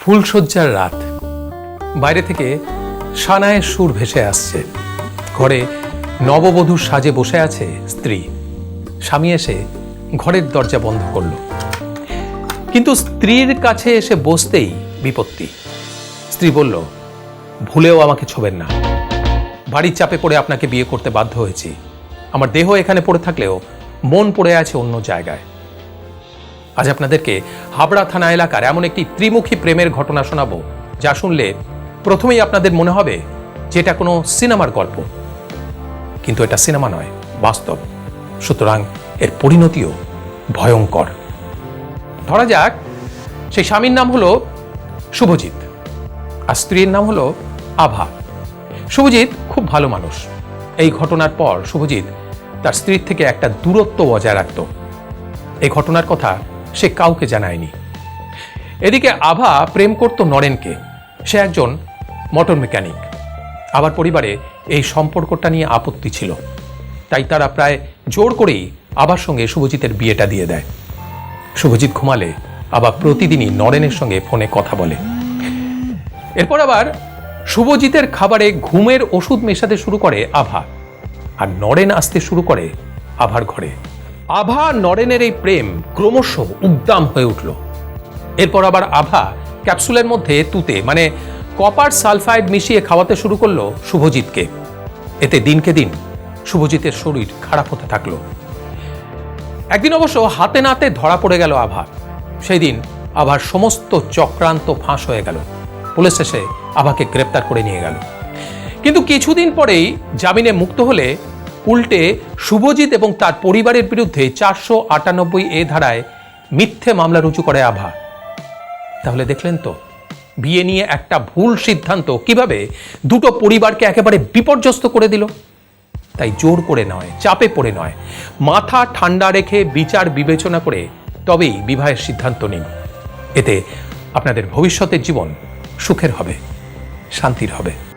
ফুলশয্যার রাত। বাইরে থেকে সানায় সুর ভেসে আসছে। ঘরে নববধূর সাজে বসে আছে স্ত্রী। স্বামী এসে ঘরের দরজা বন্ধ করল। কিন্তু স্ত্রীর কাছে এসে বসতেই বিপত্তি। স্ত্রী বলল, ভুলেও আমাকে ছোবেন না। বাড়ির চাপে পড়ে আপনাকে বিয়ে করতে বাধ্য হয়েছি। আমার দেহ এখানে পড়ে থাকলেও মন পড়ে আছে অন্য জায়গায়। আজ আপনাদেরকে হাবড়া থানা এলাকার এমন একটি ত্রিমুখী প্রেমের ঘটনা শোনাবো, যা শুনলে প্রথমেই আপনাদের মনে হবে যে এটা কোনো সিনেমার গল্প। কিন্তু এটা সিনেমা নয়, বাস্তব। সুতরাং এর পরিণতিও ভয়ঙ্কর। ধরা যাক, সেই স্বামীর নাম হলো শুভজিৎ, আর স্ত্রীর নাম হলো আভা। শুভজিৎ খুব ভালো মানুষ। এই ঘটনার পর শুভজিৎ তার স্ত্রীর থেকে একটা দূরত্ব বজায় রাখত। এই ঘটনার কথা সে কাউকে জানায়নি। এদিকে আভা প্রেম করত নরেনকে। সে একজন মোটর মেকানিক। আবার পরিবারে এই সম্পর্কটা নিয়ে আপত্তি ছিল। তাই তারা প্রায় জোর করেই আবার সঙ্গে শুভজিতের বিয়েটা দিয়ে দেয়। শুভজিৎ ঘুমালে আবার প্রতিদিনই নরেনের সঙ্গে ফোনে কথা বলে। এরপর আবার শুভজিতের খাবারে ঘুমের ওষুধ মেশাতে শুরু করে আভা। আর নরেন আসতে শুরু করে আভার ঘরে। আভা নরেনের এই প্রেম ক্রমশ উদ্দাম হয়ে উঠল। এরপর আবার আভা ক্যাপসুলের মধ্যে তুতে মানে কপার সালফাইড মিশিয়ে খাওয়াতে শুরু করল শুভজিৎকে। এতে দিনকে দিন শুভজিতের শরীর খারাপ হতে থাকল। একদিন অবশ্য হাতে নাতে ধরা পড়ে গেল আভা। সেই দিন আভার সমস্ত চক্রান্ত ফাঁস হয়ে গেল। পুলিশ এসে আভাকে গ্রেপ্তার করে নিয়ে গেল। কিন্তু কিছুদিন পরেই জামিনে মুক্ত হলে উল্টে শুভজিৎ এবং তার পরিবারের বিরুদ্ধে চারশো আটানব্বই এ ধারায় মিথ্যে মামলা রুজু করে আভা। তাহলে দেখলেন তো, বিয়ে নিয়ে একটা ভুল সিদ্ধান্ত কীভাবে দুটো পরিবারকে একেবারে বিপর্যস্ত করে দিল? তাই জোর করে নয়, চাপে পড়ে নয়, মাথা ঠান্ডা রেখে বিচার বিবেচনা করে তবেই বিবাহের সিদ্ধান্ত নিন। এতে আপনাদের ভবিষ্যতের জীবন সুখের হবে, শান্তির হবে।